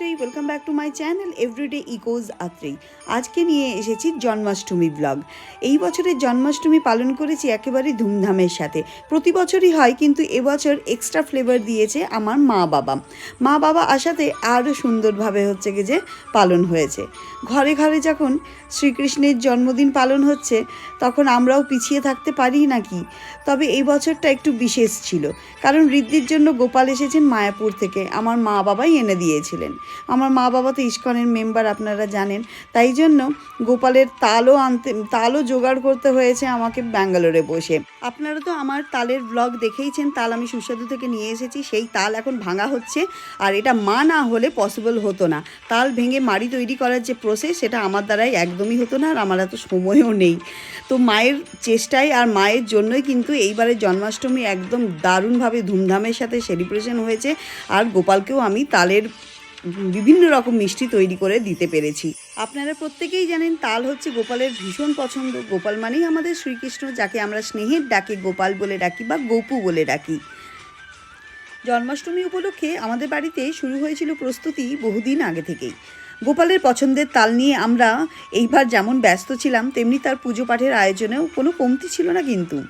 Atrei welcome back to my channel everyday echoes Atrei আজকে নিয়ে এসেছি জন্মাষ্টমী ব্লগ এই বছরের জন্মাষ্টমী পালন করেছি একেবারে ধুমধামের সাথে। প্রতি বছরই হয়, কিন্তু এবছর এক্সট্রা ফ্লেভার দিয়েছে আমার মা বাবা। মা বাবা আসাতে আরও সুন্দরভাবে হচ্ছে যে পালন হয়েছে। ঘরে ঘরে যখন শ্রীকৃষ্ণের জন্মদিন পালন হচ্ছে, তখন আমরাও পিছিয়ে থাকতে পারি নাকি? তবে এই বছরটা একটু বিশেষ ছিল। কারণ ঋদ্ধির জন্য গোপাল এসেছেন মায়াপুর থেকে। আমার মা বাবাই এনে দিয়েছিলেন। আমার মা বাবা তো ইস্কনের মেম্বার, আপনারা জানেন। তাই জন্য গোপালের তালও আনতে, তালও জোগাড় করতে হয়েছে আমাকে ব্যাঙ্গালোরে বসে। আপনারা তো আমার তালের ব্লগ দেখেইছেন, তাল আমি সুস্বাদু থেকে নিয়ে এসেছি, সেই তাল এখন ভাঙা হচ্ছে, আর এটা মা না হলে পসিবল হতো না। তাল ভেঙে মাড়ি তৈরি করার যে প্রসেস সেটা আমার দ্বারাই একদমই হতো না, আর আমার এত সময়ও নেই। তো মায়ের চেষ্টায় আর মায়ের জন্যই কিন্তু এইবারে জন্মাষ্টমী একদম দারুণভাবে ধুমধামের সাথে সেলিব্রেশন হয়েছে, আর গোপালকেও আমি তালের বিভিন্ন রকম মিষ্টি তৈরি করে দিতে পেরেছি। আপনারা প্রত্যেকেই জানেন তাল হচ্ছে গোপালের ভীষণ পছন্দ। গোপাল মানেই আমাদের শ্রীকৃষ্ণ, যাকে আমরা স্নেহের ডাকে গোপাল বলে ডাকি বা গোপু বলে ডাকি। জন্মাষ্টমী উপলক্ষে আমাদের বাড়িতে শুরু হয়েছিল প্রস্তুতি বহুদিন আগে থেকেই। গোপালের পছন্দের তাল নিয়ে আমরা এইবার যেমন ব্যস্ত ছিলাম, তেমনি তার পুজো পাঠের আয়োজনেও কোনো কমতি ছিল না কিন্তু।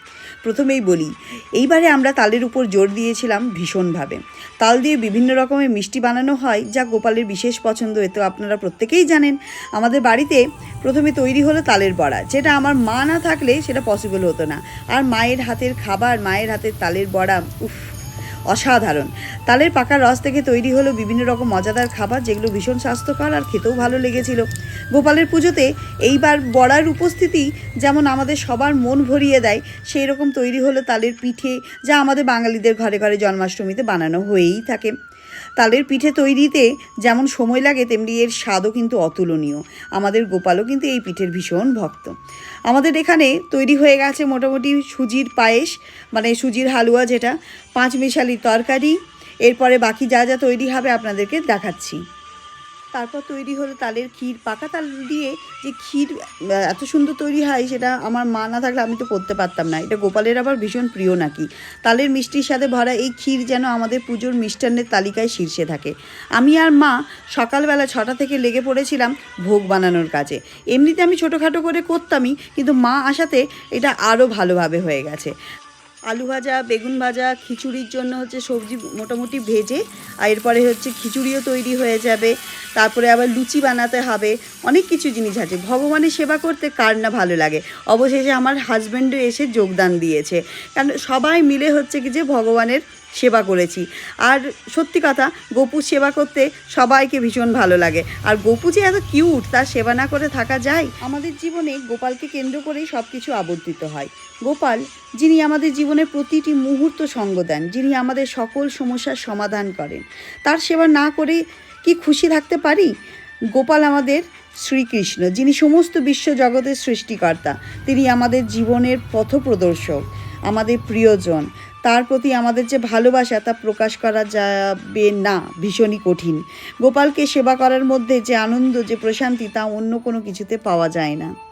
প্রথমেই বলি, এইবারে আমরা তালের উপর জোর দিয়েছিলাম ভীষণভাবে। তাল দিয়ে বিভিন্ন রকমের মিষ্টি বানানো হয়, যা গোপালের বিশেষ পছন্দ এতো আপনারা প্রত্যেকেই জানেন। আমাদের বাড়িতে প্রথমে তৈরি হলো তালের বড়া, যেটা আমার মা না থাকলে সেটা পসিবল হতো না। আর মায়ের হাতের খাবার, মায়ের হাতের তালের বড়া, উফ, অসাধারণ। তালের পাকা রস থেকে তৈরি হলো বিভিন্ন রকম মজাদার খাবার, যেগুলো ভীষণ স্বাস্থ্যকর আর খেতেও ভালো লেগেছিল। গোপালের পুজোতে এইবার বড়ার উপস্থিতি যেমন আমাদের সবার মন ভরিয়ে দেয় সেই রকম তৈরি হলো তালের পিঠে যা আমাদের বাঙালিদের ঘরে ঘরে জন্মাষ্টমীতে বানানো হয়েই থাকে। তালের পিঠে তৈরিতে যেমন সময় লাগে, তেমনি এর স্বাদও কিন্তু অতুলনীয়। আমাদের গোপালও কিন্তু এই পিঠের ভীষণ ভক্ত। আমাদের এখানে তৈরি হয়ে গেছে মোটামুটি সুজির পায়েস মানে সুজির হালুয়া যেটা, পাঁচ মিশালি তরকারি, এরপরে বাকি যা যা তৈরি হবে আপনাদেরকে দেখাচ্ছি। তারপর তৈরি হলো তালের ক্ষীর। পাকা তাল দিয়ে যে ক্ষীর এত সুন্দর তৈরি হয় সেটা আমার মা না থাকলে আমি তো করতে পারতাম না। এটা গোপালের আবার ভীষণ প্রিয় নাকি? তালের মিষ্টির সাথে ভরা এই ক্ষীর যেন আমাদের পুজোর মিষ্টান্নের তালিকায় শীর্ষে থাকে। আমি আর মা সকালবেলা ছটা থেকে লেগে পড়েছিলাম ভোগ বানানোর কাজে। এমনিতে আমি ছোটোখাটো করে করতামই, কিন্তু মা আসাতে এটা আরও ভালোভাবে হয়ে গেছে। আলু ভাজা, বেগুন ভাজা, খিচুড়ির জন্য হচ্ছে সবজি মোটামুটি ভেজে, আর এরপরে হচ্ছে খিচুড়িও তৈরি হয়ে যাবে। তারপরে আবার লুচি বানাতে হবে। অনেক কিছু জিনিস আছে। ভগবানের সেবা করতে কার না ভালো লাগে? অবশেষে আমার হাজব্যান্ডও এসে যোগদান দিয়েছে। কারণ সবাই মিলে হচ্ছে কি যে ভগবানের সেবা করেছি। আর সত্যি কথা গপুর সেবা করতে সবাইকে ভীষণ ভালো লাগে। আর গপু যে এত কিউট তার সেবা না করে থাকা যায়? আমাদের জীবনে গোপালকে কেন্দ্র করেই সব কিছু আবর্তিত হয়। গোপাল, যিনি আমাদের জীবনের প্রতিটি মুহূর্ত সঙ্গ দেন, যিনি আমাদের সকল সমস্যার সমাধান করেন, তার সেবা না করে কি খুশি থাকতে পারি? গোপাল আমাদের শ্রীকৃষ্ণ, যিনি সমস্ত বিশ্ব জগতের সৃষ্টিকর্তা, তিনি আমাদের জীবনের পথপ্রদর্শক, আমাদের প্রিয়জন তার প্রতি আমাদের যে ভালোবাসা তা প্রকাশ করা যাবে না, ভীষণই কঠিন। গোপালকে সেবা করার মধ্যে যে আনন্দ, যে প্রশান্তি তা অন্য কোনো কিছুতে পাওয়া যায় না।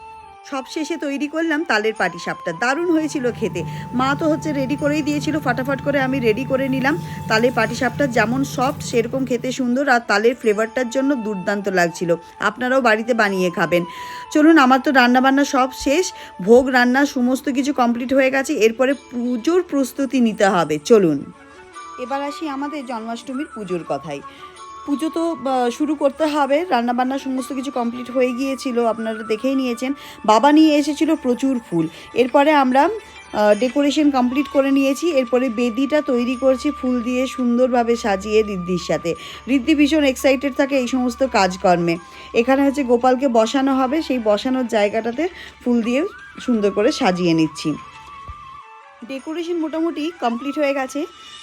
সব শেষে তৈরি করলাম তালের পাটিসাপটা দারুণ হয়েছিল খেতে। মা তো হচ্ছে রেডি করেই দিয়েছিল, ফাটাফাট করে আমি রেডি করে নিলাম। তালের পাটিসাপটা যেমন সফট সেরকম খেতে সুন্দর আর তালের ফ্লেভারটার জন্য দুর্দান্ত লাগছিল। আপনারাও বাড়িতে বানিয়ে খাবেন। চলুন, আমার তো রান্নাবান্না সব শেষ। ভোগ, রান্না সমস্ত কিছু কমপ্লিট হয়ে গেছে। এরপরে পুজোর প্রস্তুতি নিতে হবে। চলুন। এবার আসি আমাদের জন্মাষ্টমীর পুজোর কথাই পুজো তো শুরু করতে হবে। রান্নাবান্না সমস্ত কিছু কমপ্লিট হয়ে গিয়েছিল, আপনারা দেখেই নিয়েছেন। বাবা নিয়ে এসেছিল প্রচুর ফুল। এরপরে আমরা ডেকোরেশন কমপ্লিট করে নিয়েছি। এরপরে বেদিটা তৈরি করছি ফুল দিয়ে সুন্দরভাবে সাজিয়ে ঋদ্ধির সাথে। ঋদ্ধি ভীষণ এক্সাইটেড থাকে এই সমস্ত কাজকর্মে। এখানে হচ্ছে গোপালকে বসানো হবে। সেই বসানোর জায়গাটাতে ফুল দিয়ে সুন্দর করে সাজিয়ে নিচ্ছি। ডেকোরেশন মোটামুটি কমপ্লিট হয়ে গেছে।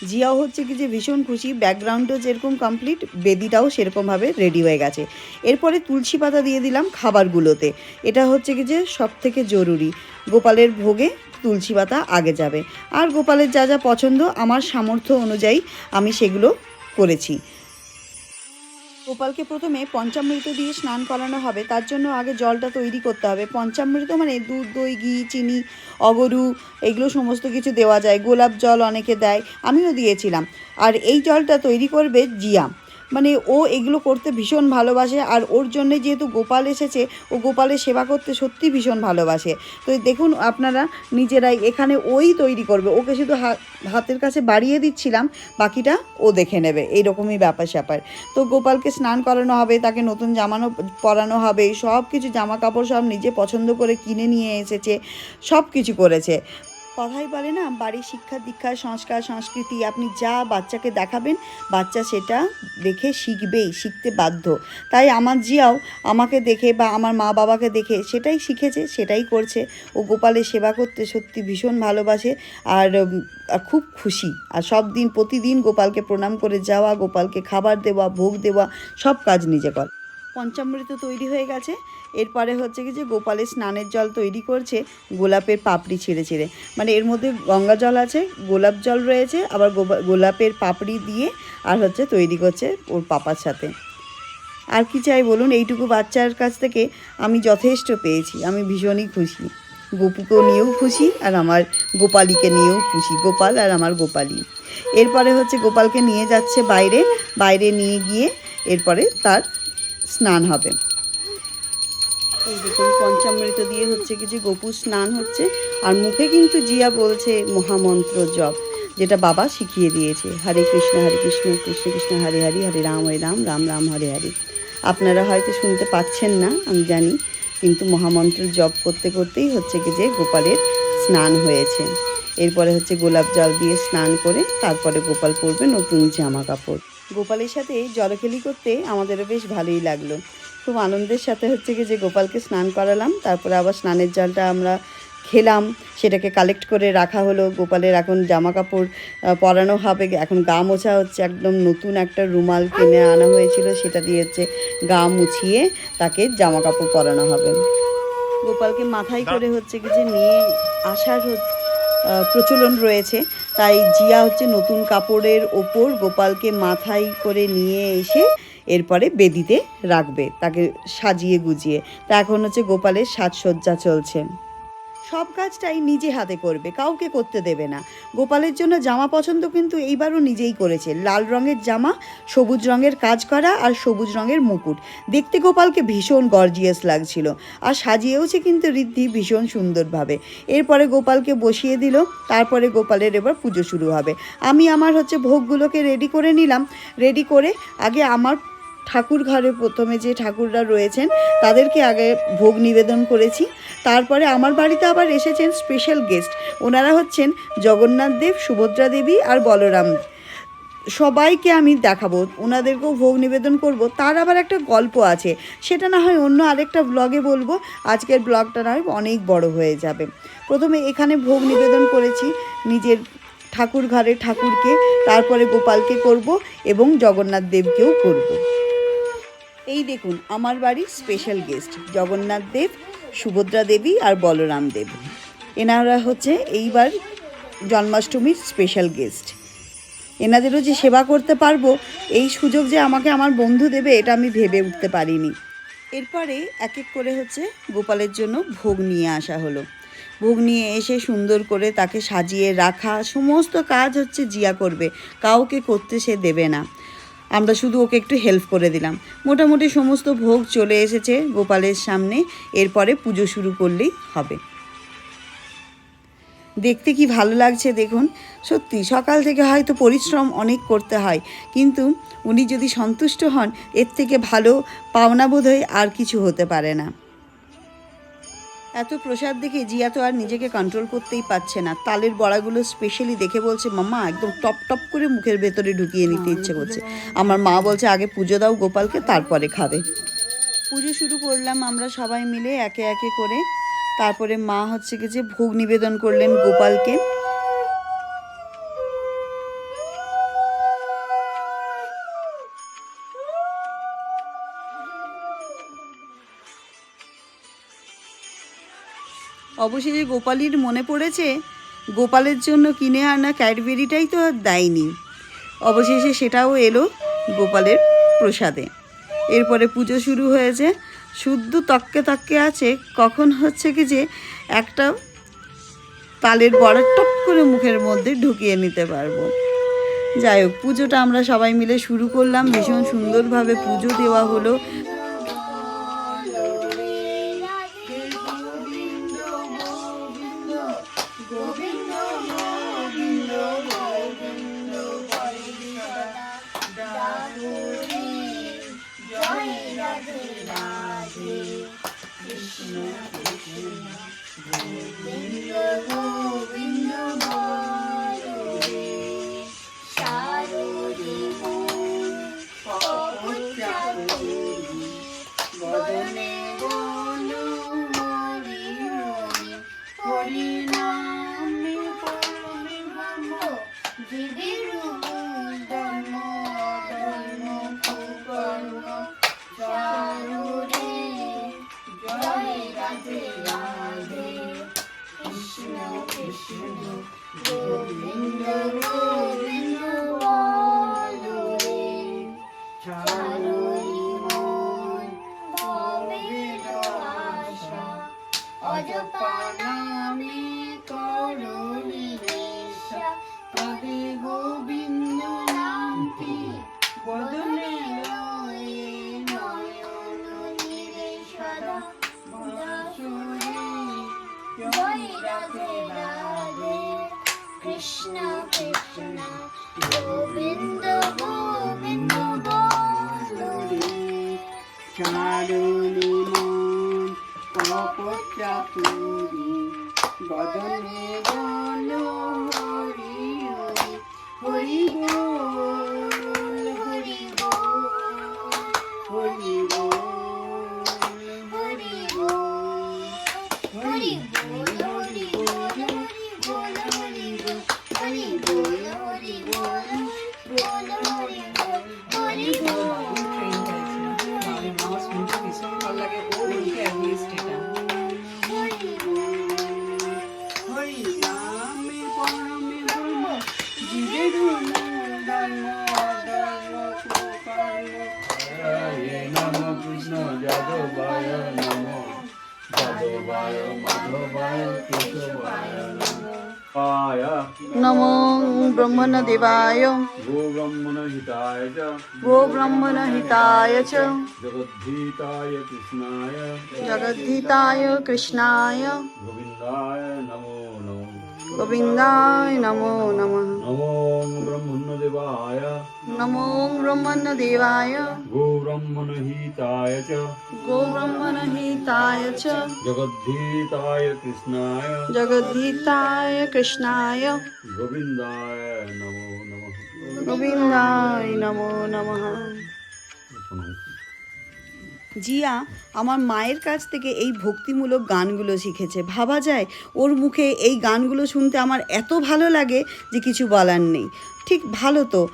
জিয়াও হচ্ছে কি যে ভীষণ খুশি ব্যাকগ্রাউন্ডও যেরকম কমপ্লিট বেদিটাও সেরকমভাবে রেডি হয়ে গেছে। এরপরে তুলসী পাতা দিয়ে দিলাম খাবারগুলোতে। এটা হচ্ছে কি যে সব থেকে জরুরি। গোপালের ভোগে তুলসী পাতা আগে যাবে। আর গোপালের যা যা পছন্দ, আমার সামর্থ্য অনুযায়ী আমি সেগুলো করেছি। গোপালকে প্রথমে পঞ্চামৃত দিয়ে স্নান করানো হবে। তার জন্য আগে জলটা তৈরি করতে হবে। পঞ্চামৃত মানে দুধ, দই, ঘি, চিনি, অগরু, এগুলো সমস্ত কিছু দেওয়া যায়। গোলাপ জল অনেকে দেয়। আমিও দিয়েছিলাম। আর এই জলটা তৈরি করবে জিয়া। মানে ও এগুলো করতে ভীষণ ভালোবাসে আর ওর জন্যে যেহেতু গোপাল এসেছে, ও গোপালের সেবা করতে সত্যি ভীষণ ভালোবাসে। তো দেখুন আপনারা নিজেরাই এখানে ওই তৈরি করবে। ওকে শুধু হাতের কাছে বাড়িয়ে দিচ্ছিলাম, বাকিটা ও দেখে নেবে। এইরকমই ব্যাপার স্যাপার। তো গোপালকে স্নান করানো হবে, তাকে নতুন জামানো পরানো হবে সব কিছু জামা কাপড় সব নিজে পছন্দ করে কিনে নিয়ে এসেছে সব কিছু করেছে। কথাই বলে না, বাড়ির শিক্ষা দীক্ষা, সংস্কার, সংস্কৃতি, আপনি যা বাচ্চাকে দেখাবেন, বাচ্চা সেটা দেখে শিখবেই, শিখতে বাধ্য। তাই আমার জিয়াও আমাকে দেখে বা আমার মা বাবাকে দেখে সেটাই শিখেছে, সেটাই করছে। ও গোপালের সেবা করতে সত্যি ভীষণ ভালোবাসে আর খুব খুশি। আর সব দিন প্রতিদিন গোপালকে প্রণাম করে যাওয়া, গোপালকে খাবার দেওয়া, ভোগ দেওয়া, সব কাজ নিজে কর। পঞ্চামৃত তৈরি হয়ে গেছে। এরপরে হচ্ছে কি যে গোপালের স্নানের জল তৈরি করছে, গোলাপের পাপড়ি ছিঁড়ে ছিঁড়ে। মানে এর মধ্যে গঙ্গা জল আছে, গোলাপ জল রয়েছে, আবার গোলাপের পাপড়ি দিয়ে আর হচ্ছে তৈরি করছে ওর পাপার সাথে। আর কি চাই বলুন, এইটুকু বাচ্চার কাছ থেকে আমি যথেষ্ট পেয়েছি, আমি ভীষণই খুশি। গোপুকেও নিয়েও খুশি, আর আমার গোপালীকে নিয়েও খুশি, গোপাল আর আমার গোপালী। এরপরে হচ্ছে গোপালকে নিয়ে যাচ্ছে বাইরে বাইরে নিয়ে গিয়ে এরপরে তার স্নান হবে। এই দেখুন, পঞ্চামৃত দিয়ে হচ্ছে কি যে গোপুর স্নান হচ্ছে, আর মুখে কিন্তু জিয়া বলছে মহামন্ত্র জপ, যেটা বাবা শিখিয়ে দিয়েছে। হরে কৃষ্ণ হরে কৃষ্ণ কৃষ্ণ কৃষ্ণ, হরে হরে হরে রাম হরে রাম রাম রাম, হরে হরে। আপনারা হয়তো শুনতে পাচ্ছেন না, আমি জানি, কিন্তু মহামন্ত্র জপ করতে করতেই হচ্ছে কি যে গোপালের স্নান হয়েছে। এরপরে হচ্ছে গোলাপ জল দিয়ে স্নান করে তারপরে গোপাল পরবে নতুন জামা কাপড়। গোপালের সাথে জলখেলি করতে আমাদেরও বেশ ভালোই লাগল। খুব আনন্দের সাথে হচ্ছে কি যে গোপালকে স্নান করালাম, তারপরে আবার স্নানের জলটা আমরা খেলাম, সেটাকে কালেক্ট করে রাখা হলো। গোপালের এখন জামা কাপড় পরানো হবে, এখন গা মোছা হচ্ছে, একদম নতুন একটা রুমাল কিনে আনা হয়েছিল, সেটা দিয়ে হচ্ছে গা মুছিয়ে তাকে জামা কাপড় পরানো হবে। গোপালকে মাথায় করে হচ্ছে কি যে নিয়ে আসার হচ্ছে প্রচলন রয়েছে। তাই জিয়া হচ্ছে নতুন কাপড়ের ওপর গোপালকে মাথায় করে নিয়ে এসে এরপরে বেদিতে রাখবে, তাকে সাজিয়ে গুজিয়ে। তা এখন হচ্ছে গোপালের সাজসজ্জা চলছে। সব কাজটাই নিজে হাতে করবে, কাউকে করতে দেবে না। গোপালের জন্য জামা পছন্দ কিন্তু এইবারও নিজেই করেছে। লাল রঙের জামা, সবুজ রঙের কাজ করা আর সবুজ রঙের মুকুট। দেখতে গোপালকে ভীষণ গর্জিয়াস লাগছিল আর সাজিয়েওছে কিন্তু ঋদ্ধি ভীষণ সুন্দরভাবে। এরপরে গোপালকে বসিয়ে দিল, তারপরে গোপালের এবার পুজো শুরু হবে। আমি আমার হচ্ছে ভোগগুলোকে রেডি করে নিলাম। রেডি করে আগে আমার ঠাকুর ঘরে প্রথমে যে ঠাকুররা রয়েছেন, তাদেরকে আগে ভোগ নিবেদন করেছি। তারপরে আমার বাড়িতে আবার এসেছেন স্পেশাল গেস্ট ওনারা হচ্ছেন জগন্নাথ দেব, সুভদ্রা দেবী আর বলরাম। সবাইকে আমি দেখাবো, ওনাদেরকেও ভোগ নিবেদন করব। তার আবার একটা গল্প আছে, সেটা না হয় অন্য আরেকটা ব্লগে বলব। আজকের ব্লগটা না হয় অনেক বড় হয়ে যাবে। প্রথমে এখানে ভোগ নিবেদন করেছি, নিজের ঠাকুর ঘরে ঠাকুরকে, তারপরে গোপালকে করব এবং জগন্নাথ দেবকেও করব। এই দেখুন, আমার বাড়ির স্পেশাল গেস্ট জগন্নাথ দেব, সুভদ্রা দেবী আর বলরাম দেব। এনারা হচ্ছে এইবার জন্মাষ্টমীর স্পেশাল গেস্ট এনাদেরও যে সেবা করতে পারব, এই সুযোগ যে আমাকে আমার বন্ধু দেবে, এটা আমি ভেবে উঠতে পারিনি। এরপরে এক এক করে হচ্ছে গোপালের জন্য ভোগ নিয়ে আসা হলো। ভোগ নিয়ে এসে সুন্দর করে তাকে সাজিয়ে রাখা, সমস্ত কাজ হচ্ছে জিয়া করবে। কাউকে করতে সে দেবে না। আমরা শুধু ওকে একটু হেল্প করে দিলাম। মোটামুটি সমস্ত ভোগ চলে এসেছে গোপালের সামনে, এরপরে পুজো শুরু করলেই হবে। দেখতে কি ভালো লাগছে দেখুন। সত্যি, সকাল থেকে হয়তো পরিশ্রম অনেক করতে হয়, কিন্তু উনি যদি সন্তুষ্ট হন, এর থেকে ভালো পাওনা বোধ হয় আর কিছু হতে পারে না। এত প্রসাদ দেখে জিয়া তো আর নিজেকে কন্ট্রোল করতেই পারছে না। তালের বড়াগুলো স্পেশালি দেখে বলছে মামা একদম টপ টপ করে মুখের ভেতরে ঢুকিয়ে নিতে ইচ্ছে করছে। আমার মা বলছে, আগে পুজো দাও গোপালকে, তারপরে খাবে। পুজো শুরু করলাম আমরা সবাই মিলে একে একে করে। তারপরে মা হচ্ছে কি যে ভোগ নিবেদন করলেন গোপালকে। অবশেষে গোপালীর মনে পড়েছে, গোপালের জন্য কিনে আনা ক্যাডবেরিটাই তো আর দেয়নি। অবশেষে সেটাও এলো গোপালের প্রসাদে। এরপরে পুজো শুরু হয়েছে। শুদ্ধ তককে তককে আছে, কখন হচ্ছে কি যে একটা তালের বড়া টপ করে মুখের মধ্যে ঢুকিয়ে নিতে পারব। যাই হোক, পুজোটা আমরা সবাই মিলে শুরু করলাম। ভীষণ সুন্দরভাবে পুজো দেওয়া হলো। नमो ब्रह्मण देवाय गो ब्रह्मण हिताय च गो ब्रह्मण हिताय च जगद्धीताय कृष्णाय जगद्धीताय कृष्णाय गोविन्दाय नमो गोविन्दाय नमो नमः नमो ब्रह्मण्यदेवाय नमो ब्रह्मण्यदेवाय गोब्रह्मणहिताय च गोब्रह्मणहिताय च जगद्धीताय कृष्णाय जगद्धीताय कृष्णाय गोविन्दाय नमो नमः गोविन्दाय नमो नमः জিয়া আমার মায়ের কাছ থেকে এই ভক্তিমূলক গানগুলো শিখেছে। ভাবা যায় ওর মুখে এই গানগুলো শুনতে আমার এত ভালো লাগে যে কিছু বলার নেই। ঠিক ভালো তো।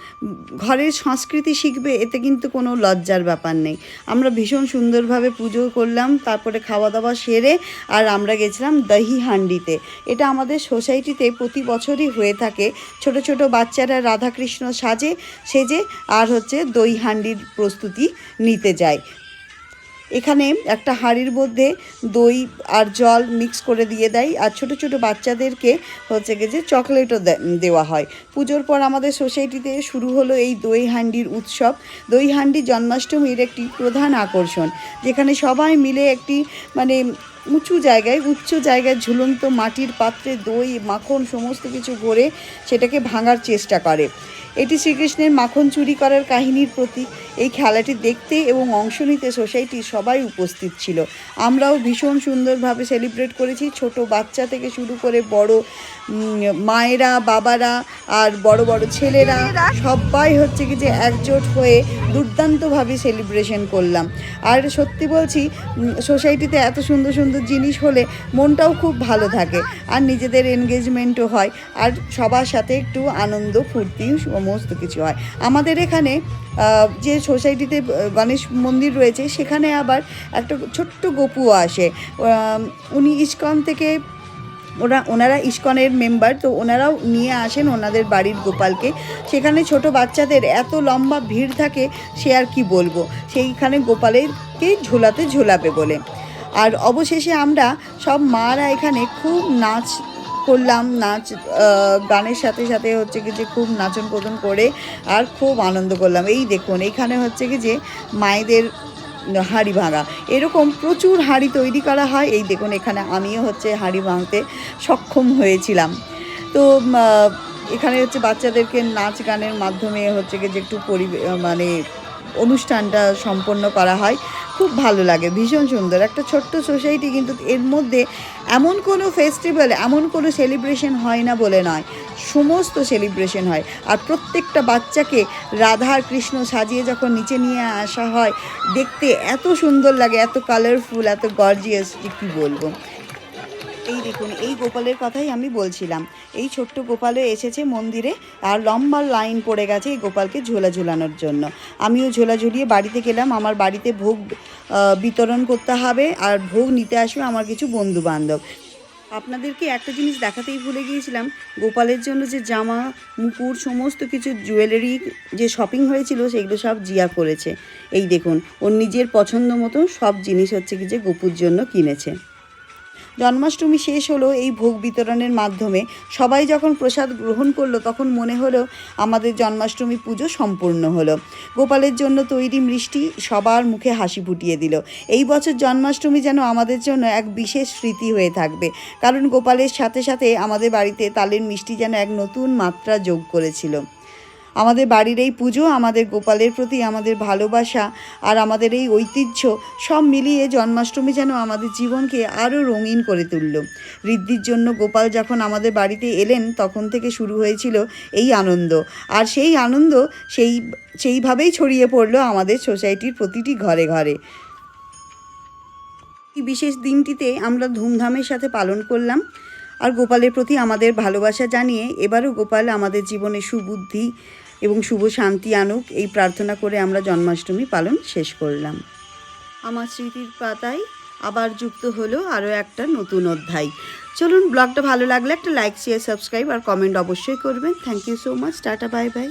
ঘরের সংস্কৃতি শিখবে এতে কিন্তু কোনো লজ্জার ব্যাপার নেই। আমরা ভীষণ সুন্দরভাবে পুজো করলাম, তারপরে খাওয়া দাওয়া সেরে আর আমরা গেছিলাম দহি হান্ডিতে এটা আমাদের সোসাইটিতে প্রতি বছরই হয়ে থাকে। ছোট ছোট বাচ্চারা রাধাকৃষ্ণ সাজে, সেজে আর হচ্ছে দই হান্ডির প্রস্তুতি নিতে যায়। এখানে একটা হাঁড়ির মধ্যে দই আর জল মিক্স করে দিয়ে দেয়। আর ছোট ছোট বাচ্চাদেরকে হচ্ছে গিয়ে যে চকলেটও দেওয়া হয়। পুজোর পর আমাদের সোসাইটিতে শুরু হলো এই দই হান্ডির উৎসব। দই হান্ডি জন্মাষ্টমীর একটি প্রধান আকর্ষণ, যেখানে সবাই মিলে একটি মানে উঁচু জায়গায়, উচ্চ জায়গায় ঝুলন্ত মাটির পাত্রে দই, মাখন, সমস্ত কিছু ভরে সেটাকে ভাঙার চেষ্টা করে। এটি শ্রীকৃষ্ণের মাখন চুরি করার কাহিনীর প্রতি এই খেলাটি দেখতে এবং অংশ নিতে সোসাইটির সবাই উপস্থিত ছিল। আমরাও ভীষণ সুন্দরভাবে সেলিব্রেট করেছি। ছোট বাচ্চা থেকে শুরু করে বড় মায়েরা, বাবারা আর বড় বড় ছেলেরা, সবাই হচ্ছে কি যে একজোট হয়ে দুর্দান্তভাবে সেলিব্রেশন করলাম। আর সত্যি বলছি সোসাইটিতে এত সুন্দর সুন্দর জিনিস হলে মনটাও খুব ভালো থাকে। আর নিজেদের এনগেজমেন্টও হয়। আর সবার সাথে একটু আনন্দ ফুর্তি সমস্ত কিছু হয়। আমাদের এখানে যে সোসাইটিতে গণেশ মন্দির রয়েছে, সেখানে আবার একটা ছোট্ট গপুও আসে। উনি ইস্কন থেকে, ওরা, ওনারা ইস্কনের মেম্বার, তো ওনারাও নিয়ে আসেন ওনাদের বাড়ির গোপালকে। সেখানে ছোট বাচ্চাদের এত লম্বা ভিড় থাকে, সে আর কি বলব? সেইখানে গোপালেরকে ঝোলাতে ঝোলাবে বলে। আর অবশেষে আমরা সব মারা এখানে খুব নাচ করলাম নাচ গানের সাথে সাথে হচ্ছে কি যে খুব নাচন কোদন করে আর খুব আনন্দ করলাম। এই দেখুন, এখানে হচ্ছে কি যে মায়েদের হাঁড়ি ভাঙা। এরকম প্রচুর হাঁড়ি তৈরি করা হয়। এই দেখুন, এখানে আমিও হচ্ছে হাঁড়ি ভাঙতে সক্ষম হয়েছিলাম। তো এখানে হচ্ছে বাচ্চাদেরকে নাচ গানের মাধ্যমে হচ্ছে কি যে একটু পরি মানে অনুষ্ঠানটা সম্পন্ন করা হয়। খুব ভালো লাগে, ভীষণ সুন্দর। একটা ছোট্ট সোসাইটি কিন্তু এর মধ্যে এমন কোনো ফেস্টিভ্যাল এমন কোনো সেলিব্রেশন হয় না বলে নয়। সমস্ত সেলিব্রেশন হয়। আর প্রত্যেকটা বাচ্চাকে রাধা আর কৃষ্ণ সাজিয়ে যখন নিচে নিয়ে আসা হয়, দেখতে এত সুন্দর লাগে, এত কালারফুল এত গর্জিয়াস কী বলব? এই দেখুন, এই গোপালের কথাই আমি বলছিলাম। এই ছোট্ট গোপালে এসেছে মন্দিরে, আর লম্বা লাইন পড়ে গেছে এই গোপালকে ঝোলা ঝুলানোর জন্য। আমিও ঝোলা ঝুলিয়ে বাড়িতে গেলাম, আমার বাড়িতে ভোগ বিতরণ করতে হবে, আর ভোগ নিতে আসবে আমার কিছু বন্ধু বান্ধব আপনাদেরকে একটা জিনিস দেখাতেই ভুলে গিয়েছিলাম, গোপালের জন্য যে জামা মুকুর সমস্ত কিছু জুয়েলারি যে শপিং হয়েছিল সেগুলো সব জিয়া করেছে। এই দেখুন, ওর নিজের পছন্দ মতো সব জিনিস হচ্ছে কি যে গোপুর জন্য কিনেছে। জন্মাষ্টমী শেষ হলো এই ভোগ বিতরণের মাধ্যমে। সবাই যখন প্রসাদ গ্রহণ করল, তখন মনে হলো আমাদের জন্মাষ্টমী পুজো সম্পূর্ণ হলো। গোপালের জন্য তৈরি মিষ্টি সবার মুখে হাসি ফুটিয়ে দিল। এই বছর জন্মাষ্টমী যেন আমাদের জন্য এক বিশেষ স্মৃতি হয়ে থাকবে। কারণ গোপালের সাথে সাথে আমাদের বাড়িতে তালের মিষ্টি যেন এক নতুন মাত্রা যোগ করেছিল। আমাদের বাড়ির এই পুজো, আমাদের গোপালের প্রতি আমাদের ভালোবাসা আর আমাদের এই ঐতিহ্য সব মিলিয়ে জন্মাষ্টমী যেন আমাদের জীবনকে আরও রঙিন করে তুলল। ঋদ্ধির জন্য গোপাল যখন আমাদের বাড়িতে এলেন, তখন থেকে শুরু হয়েছিল এই আনন্দ। আর সেই আনন্দ সেই, সেইভাবেই ছড়িয়ে পড়ল আমাদের সোসাইটির প্রতিটি ঘরে ঘরে। এই বিশেষ দিনটিতে আমরা ধুমধামের সাথে পালন করলাম আর গোপালের প্রতি আমাদের ভালোবাসা জানিয়ে এবারও গোপাল আমাদের জীবনে সুবুদ্ধি এবং শুভ শান্তি আনুক, এই প্রার্থনা করে আমরা জন্মাষ্টমী পালন শেষ করলাম। আমার স্মৃতির পাতায় আবার যুক্ত হলো আরও একটা নতুন অধ্যায়। চলুন, ব্লগটা ভালো লাগলে একটা লাইক শেয়ার সাবস্ক্রাইব আর কমেন্ট অবশ্যই করবেন। Thank you so much tata bye bye